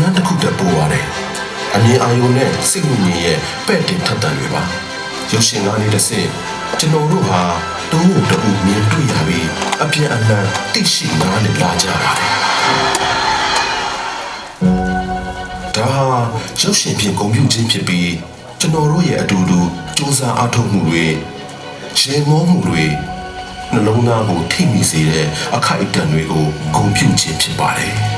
လန်းတစ်ခုတက်ပို့ရတယ်အမြင်အာရုံနဲ့စိတ်ဝိညာဉ်ရဲ့ပဲ့တင်ထက်တန်တွေပါရုပ်ရှင်ကားလေးတစ်စင်းကျွန်တော်တို့ဟာတူးတူမြင်တွေ့ရပြီးအပြန်အလှန်သိရှိနားလည်လာကြပါတယ်ဒါဟာရုပ်ရှင်ဖြင့်ဂုဏ်ပြုခြင်းဖြစ်ပြီးကျွန်တော်တို့ရဲ့အတူတူစူးစမ်းအားထုတ်မှုတွေရေမောမှုတွေနှလုံးသားကိုထိမိစေတဲ့အခိုက်အတန့်တွေကိုဂုဏ်ပြုခြင်းဖြစ်ပါတယ်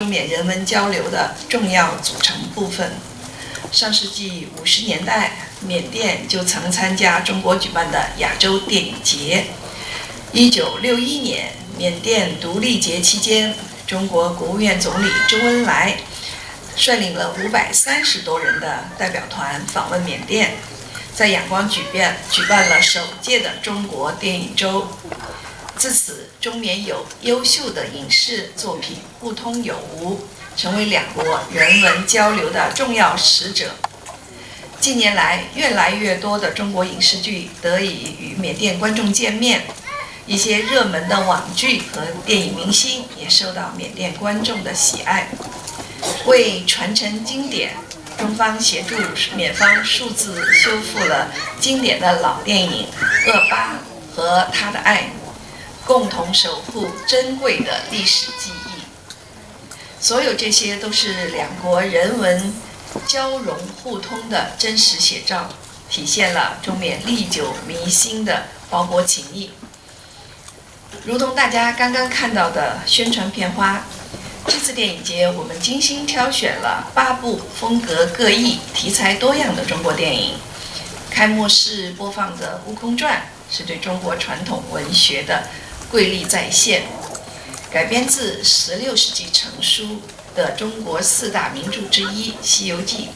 中缅人文交流的重要组成部分。上世纪五十年代，缅甸就曾参加中国举办的亚洲电影节。一九六一年，缅甸独立节期间，中国国务院总理周恩来率领了五百三十多人的代表团访问缅甸，在仰光举办举办了首届的中国电影周。自此，中缅有优秀的影视作品互通有无，成为两国人文交流的重要使者。近年来，越来越多的中国影视剧得以与缅甸观众见面，一些热门的网剧和电影明星也受到缅甸观众的喜爱。为传承经典，中方协助缅方数字修复了经典的老电影《恶霸》和《他的爱》。共同守护珍贵的历史记忆。所有这些都是两国人文交融互通的真实写照，体现了中缅历久弥新的包裹情谊。如同大家刚刚看到的宣传片花，这次电影节我们精心挑选了八部风格各异、题材多样的中国电影。开幕式播放的《悟空传》是对中国传统文学的。瑰丽再现。改编自十六世纪成书的中国四大名著之一《西游记》。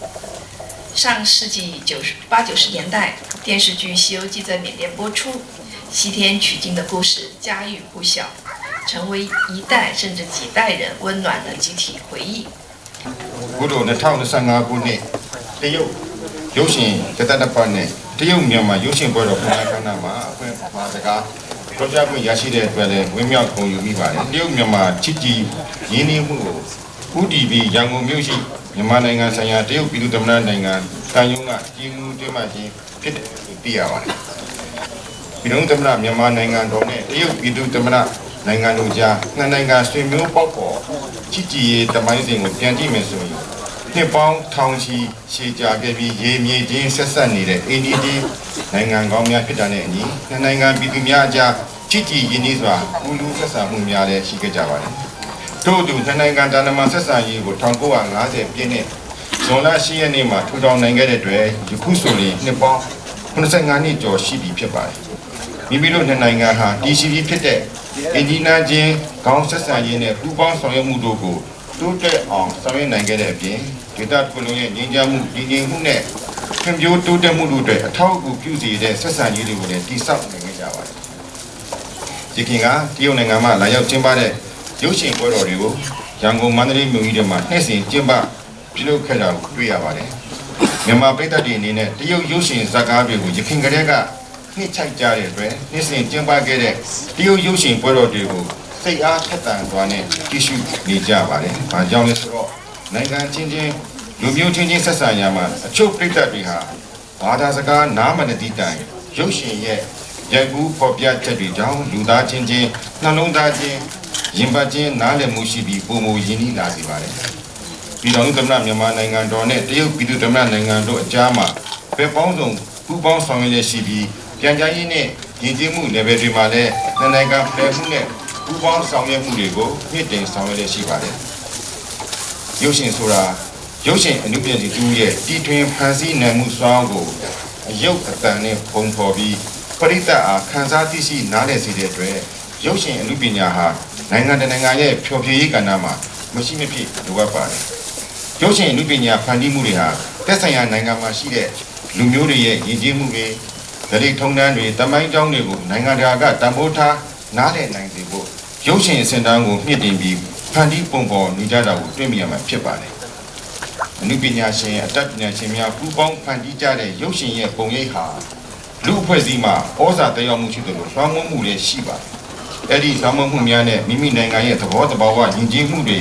上世纪九十八九十年代，电视剧《西游记》在缅甸播出，西天取经的故事家喻户晓，成为一代甚至几代人温暖的集体回忆。古多那唱的山阿姑呢，得有有心，在那办呢，得有命嘛，有心不着，不来那嘛，不不这个。 န်ခန်းနာမှာအဖွင့်ပါစကားတော်ကြခွင့်ရရှိတဲ့အတွက်လည်းဝင်းမြောက်ဂုဏ်ယူမိပါတယ်တရုတ်မြန်မာချစ်ကြည်ရင်းနှီးမှုကိုဥတီပြီးရန်ကုန်မြို့ရှိမြန်မာနိုင်ငံဆိုင်ရာတရုတ်ပြည်သူ့သမ္မတနိုင်ငံတန်ယုံကကြီးမှုတွင်းမှချင်းဖြစ်တယ်လို့သိရပါတယ်ပြည်သူ့သမ္မတမြန်မာနိုင်ငံတော်နဲ့တရုတ်ပြည်သူ့သမ္မတနိုင်ငံတို့ကြားနှစ်နိုင်ငံဆွေမျိုးပေါက်ပေါ်ချစ်ကြည်ရေးတမိုင်းစဉ်ကိုပြန်ကြည့်မယ်ဆိုရင် နှစ်ပေါင်းထောင်ချီရှည်ကြာခဲ့ပြီးရေမြေချင်းဆက်ဆက်နေတဲ့အိန္ဒိယနိုင်ငံကောင်းများဖြစ်တာနဲ့အညီနှစ်နိုင်ငံပြည်သူများအကြားချစ်ကြည်ရင်းနှီးစွာပူးလူဆက်ဆံမှုများလည်းရှိခဲ့ကြပါတယ်။ထို့အတူနှစ်နိုင်ငံတာနမဆက်ဆံရေးကို1950ပြည့်နှစ်ဇွန်လ10ရက်နေ့မှာထူထောင်နိုင်ခဲ့တဲ့အတွက်ယခုဆိုရင်နှစ်ပေါင်း85နှစ်ကျော်ရှိပြီဖြစ်ပါတယ်မိမိတို့နှစ်နိုင်ငံဟာတည်ရှိပြီးဖြစ်တဲ့အင်ဂျီနာချင်းခေါင်းဆက်ဆံရေးနဲ့ပူးပေါင်းဆောင်ရွက်မှုတို့ကို တိုးတက်အောင်ဆောင်ရွက်နိုင်ခဲ့တဲ့အပြင်ဒေသတစ်ခုလုံးရဲ့ငြိမ်းချမ်းမှုတည်ငြိမ်မှုနဲ့ဖွံ့ဖြိုးတိုးတက်မှုတို့အတွက်အထောက်အကူပြုစေတဲ့ဆက်ဆံရေးတွေကိုလည်းတည်ဆောက်နိုင်ခဲ့ကြပါတယ်။ဒီခင်ကတရုတ်နိုင်ငံမှာလာရောက်ကျင်းပတဲ့ရုပ်ရှင်ပွဲတော်တွေကိုရန်ကုန်မန္တလေးမြို့ကြီးထဲမှာနှည့်စင်ကျင်းပပြုလုပ်ခဲ့တာကိုတွေ့ရပါတယ်။မြန်မာပြည်သက်တွေအနေနဲ့တရုတ်ရုပ်ရှင်ဇာတ်ကားတွေကိုရခင်ကတည်းကနှစ်ချိုက်ကြတဲ့အတွက်နှည့်စင်ကျင်းပခဲ့တဲ့တရုတ်ရုပ်ရှင်ပွဲတော်တွေကို စိတ်အားထက်သန်စွာနဲ့ကြည့်ရှုနေကြပါတယ်။ဘာကြောင့်လဲဆိုတော့နိုင်ငံချင်းချင်းလူမျိုးချင်းချင်းဆက်ဆံရမှာအချို့ပြည်သက်တွေဟာဘာသာစကားနားမလည်သည့်တိုင်ရုပ်ရှင်ရဲ့ရိုက်ကူးဖော်ပြချက်တွေကြောင့်လူသားချင်းချင်းနှလုံးသားချင်းရင်ပတ်ချင်းနားလည်မှုရှိပြီးပုံမရင်းနှီးလာစေပါတယ်။ပြည်တော်သမ္မတမြန်မာနိုင်ငံတော်နဲ့တရုတ်ပြည်သူ့သမ္မတနိုင်ငံတို့အကြားမှာဘယ်ပေါင်းစုံပူးပေါင်းဆောင်ရွက်ရရှိပြီးပြန်ကြားရေးနဲ့ယဉ်ကျေးမှု level တွေမှာလည်းနှစ်နိုင်ငံဖလှယ်မှုနဲ့ ပူးပေါင်းဆောင်ရွက်မှုတွေကိုမြင့်တင်ဆောင်ရွက်ရရှိပါတယ်။ရုပ်ရှင်ဆိုတာရုပ်ရှင်အနုပညာရှင်သူရဲ့တီထွင်ဖန်ဆီးနိုင်မှုစွမ်းကိုအယုတ်အတန်နဲ့ပုံဖော်ပြီးပရိသတ်အားခန်းစားသိရှိနားလည်စေတဲ့အတွက်ရုပ်ရှင်အနုပညာဟာနိုင်ငံတစ်နိုင်ငံရဲ့ဖျော်ဖြေရေးကဏ္ဍမှာမရှိမဖြစ်လိုအပ်ပါတယ်။ရုပ်ရှင်အနုပညာဖန်တီးမှုတွေဟာသက်ဆိုင်ရာနိုင်ငံမှာရှိတဲ့လူမျိုးတွေရဲ့ယဉ်ကျေးမှုတွေဒလိထုံတန်းတွေတမိုင်းကြောင်းတွေကိုနိုင်ငံတကာကတံပိုးထားနားလည်နိုင်စေဖို့ ရုပ်ရှင်အစင်တန်းကိုမြင့်တင်ပြီးဖန်တီးပုံပေါ်နေကြတာကိုတွေ့မြင်ရမှာဖြစ်ပါတယ်။အနုပညာရှင်အတတ်ပညာရှင်များပူးပေါင်းဖန်တီးကြတဲ့ရုပ်ရှင်ရဲ့ပုံရိပ်ဟာလူအဖွဲ့အစည်းမှာဩဇာတက်ရောက်မှုရှိတယ်လို့လွှမ်းမိုးမှုလည်းရှိပါတယ်။အဲ့ဒီလွှမ်းမိုးမှုများနဲ့မိမိနိုင်ငံရဲ့သဘောတဘာဝယဉ်ကျေးမှုတွေ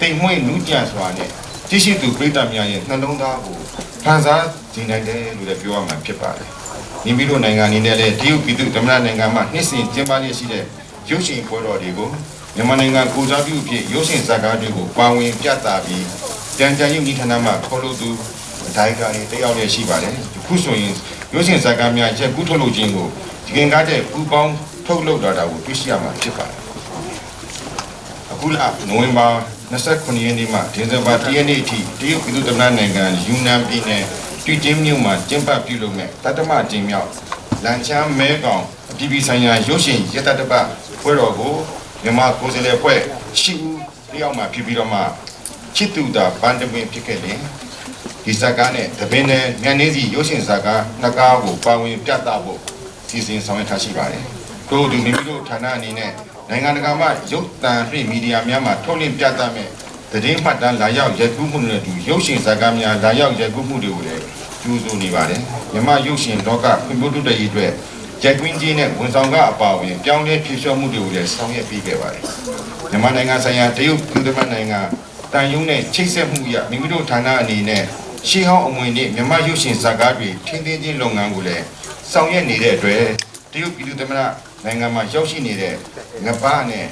တိမ်မွေ့နူးကြံစွာနဲ့ကြည့်ရှိသူပြည်သားများရဲ့နှလုံးသားကိုဖန်ဆားစေနိုင်တယ်လို့လည်းပြောရမှာဖြစ်ပါတယ်။မိမိတို့နိုင်ငံအနေနဲ့လည်းတရုတ်ပြည်သူ့သမ္မတနိုင်ငံမှာနှစ်စဉ်ကျင်းပရရှိတဲ့ ရုပ်ရှင်ပွဲတော်တွေကိုမြန်မာနိုင်ငံကိုစားပြုအဖြစ်ရုပ်ရှင်ဇာတ်ကားတွေကိုပါဝင်ပြသပြီးကြံကြံရုပ်ဤဌာနမှခေါ်လို့သူအတိုင်းကားတွေတက်ရောက်ရရှိပါတယ်။ခုဆိုရင်ရုပ်ရှင်ဇာတ်ကားများရက်ကူးထုတ်လုပ်ခြင်းကိုဒီကင်ကားတဲ့ပူပေါင်းထုတ်လုပ်လာတာကိုတွေ့ရှိရမှာဖြစ်ပါတယ်။အခုလနိုဝင်ဘာ29ရက်နေ့မှဒီဇင်ဘာ10ရက်နေ့အထိတရုတ်ပြည်သူ့သမ္မတနိုင်ငံယူနန်ပြည်နယ်တွီတင်းမြို့မှာကျင်းပပြုလုပ်မဲ့တတ္တမကျင်းမြောက်လန်ချမ်းမဲကောင်အပြည်ပြည်ဆိုင်ရာရုပ်ရှင်ရတတပ ပွဲတော်ကိုမြန်မာကိုယ်စားလှယ်ဖွဲ့ရှိဦးတယောက်မှဖြစ်ပြီးတော့မှချစ်သူတာပန်းတပင်ဖြစ်ခဲ့တယ်ဒီဇာတ်ကားနဲ့တပင်းနဲ့ညနေစီရုပ်ရှင်ဇာတ်ကားနှစ်ကားကိုပါဝင်ပြသဖို့စီစဉ်ဆောင်ရွက်ထားရှိပါတယ်တို့ဒီမိမိတို့ဌာနအနေနဲ့နိုင်ငံတကာမှရုပ်သံလွှင့်မီဒီယာများမှာထုတ်လွှင့်ပြသမဲ့သတင်းမှတ်တမ်းလာရောက်ရက်ကူးမှုတွေနဲ့အတူရုပ်ရှင်ဇာတ်ကားများလာရောက်ရက်ကူးမှုတွေကိုလည်းကျူးစုနေပါတယ်မြမရုပ်ရှင်လောကဖွံ့ဖြိုးတိုးတက်ရေးအတွက် ကြက်ကွင်းကြီးနဲ့ဝန်ဆောင်ကအပါအဝင်ပြောင်းလဲဖြည့်လျှော့မှုတွေကိုလည်းဆောင်ရွက်ပေးခဲ့ပါတယ်မြန်မာနိုင်ငံဆိုင်ရာတရုတ်ပြည်သူ့နိုင်ငံတန်ယုံနဲ့ချိတ်ဆက်မှုအရမိမိတို့ဌာနအနေနဲ့ရှေးဟောင်းအမွေနဲ့မြမရုပ်ရှင်ဇာတ်ကားတွေထင်းထင်းချင်းလုပ်ငန်းကိုလည်းဆောင်ရွက်နေတဲ့အတွက်တရုတ်ပြည်သူ့သမ္မတနိုင်ငံမှာရောက်ရှိနေတဲ့ငပားနဲ့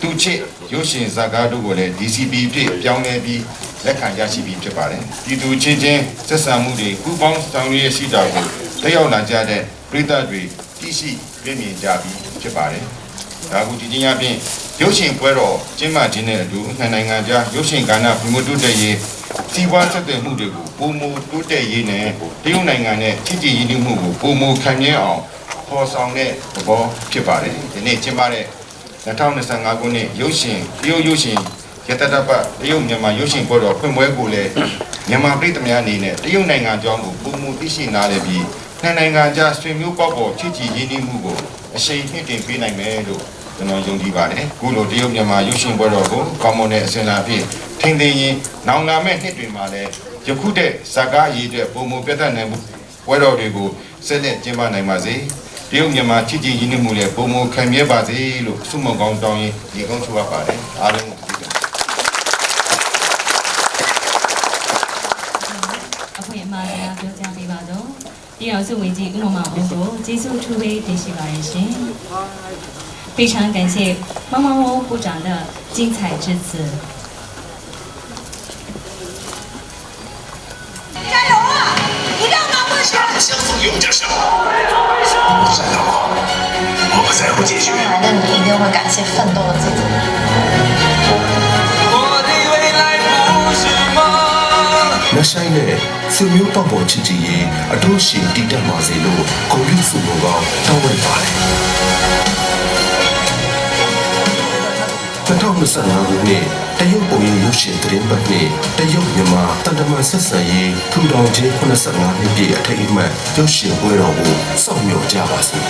သူချစ်ရုပ်ရှင်ဇာတ်ကားတို့ကိုလည်း DCP ဖြစ်ပြောင်းလဲပြီးလက်ခံရရှိပြီးဖြစ်ပါတယ်ပြည်သူချင်းချင်းဆက်ဆံမှုတွေပူးပေါင်းဆောင်ရွက်ရှိတာကိုတက်ရောက်လာကြတဲ့ပြည်သက်တွေ သိရှိပြမြင်ကြပြီးဖြစ်ပါတယ်ဒါကိုကြည်ချင်းအပြင်ရုပ်ရှင်ပွဲတော်ကျင်းပခြင်းနဲ့အတူနှစ်နိုင်ငံကြားရုပ်ရှင်ကဏ္ဍဘုံမတိုးတက်ရေးစီးပွားဆက်သွယ်မှုတွေကိုပုံမတိုးတက်ရေးနဲ့တရုတ်နိုင်ငံနဲ့ချစ်ကြည်ရင်းနှီးမှုကိုပုံမခံမြဲအောင်ပေါ်ဆောင်တဲ့သဘောဖြစ်ပါတယ်ဒီနေ့ကျင်းပတဲ့2025ခုနှစ်ရုပ်ရှင်တရုတ်ရုပ်ရှင်ရတတပတရုတ်မြန်မာရုပ်ရှင်ပွဲတော်ဖွင့်ပွဲကိုလည်းမြန်မာပြည်သူများအနေနဲ့တရုတ်နိုင်ငံကြောင်းကိုပုံမသိရှိနားလည်ပြီး နှစ်နိုင်ငံကြားဆွေမျိုးပေါက်ပေါ်ချစ်ကြည်ရင်းနှီးမှုကိုအရှိန်မြင့်တင်ပေးနိုင်မယ်လို့ကျွန်တော်ယုံကြည်ပါတယ်။ခုလိုတရုတ်မြန်မာရုပ်ရှင်ပွဲတော်ကိုကောင်းမွန်တဲ့အစဉ်အလာဖြင့်ထိန်းသိမ်းရင်နောင်လာမယ့်နှစ်တွေမှာလည်းယခုတည်းဇာကားအရေးအတွက်ပုံမပြတ်တတ်နိုင်မှုပွဲတော်တွေကိုဆက်လက်ကျင်းပနိုင်ပါစေ။တရုတ်မြန်မာချစ်ကြည်ရင်းနှီးမှုလည်းပုံမခံမြဲပါစေလို့ဆုမွန်ကောင်းတောင်းရင်ဒီကောင်းချူပါပါတယ်။အားလုံးကိုကျေးဇူးတင်ပါတယ်အဖွင့်အမှားတရားပြောကြားပေးပါတော့ 医疗组围巾，我妈，我哥急速出位，珍惜来生。非常感谢妈妈，我部长的精彩致辞。加油啊！一定要把冠军！向梦想永争先！不战，我不在乎结局。未来的你一定会感谢奋斗的自己。我的未来不是梦。那下一位？ ဆွေမျိုးပေါက်ပေါ်ချစ်ကြည်ရေးအထူးရှင်တည်တတ်ပါစေလို့ဂုဏ်ပြုစုဖို့ကောင်းတောင်းပန်ပါတယ်2025ခုနှစ်တရုတ်ပုံရိပ်ရုပ်ရှင်သတင်းပတ်နှင့်တရုတ်မြန်မာတန်တမန်ဆက်ဆံရေးထူထောင်ခြင်း85နှစ်ပြည့်အထိမ်းအမှတ်ရုပ်ရှင်ပွဲတော်ကိုစောင့်မျှော်ကြပါစို့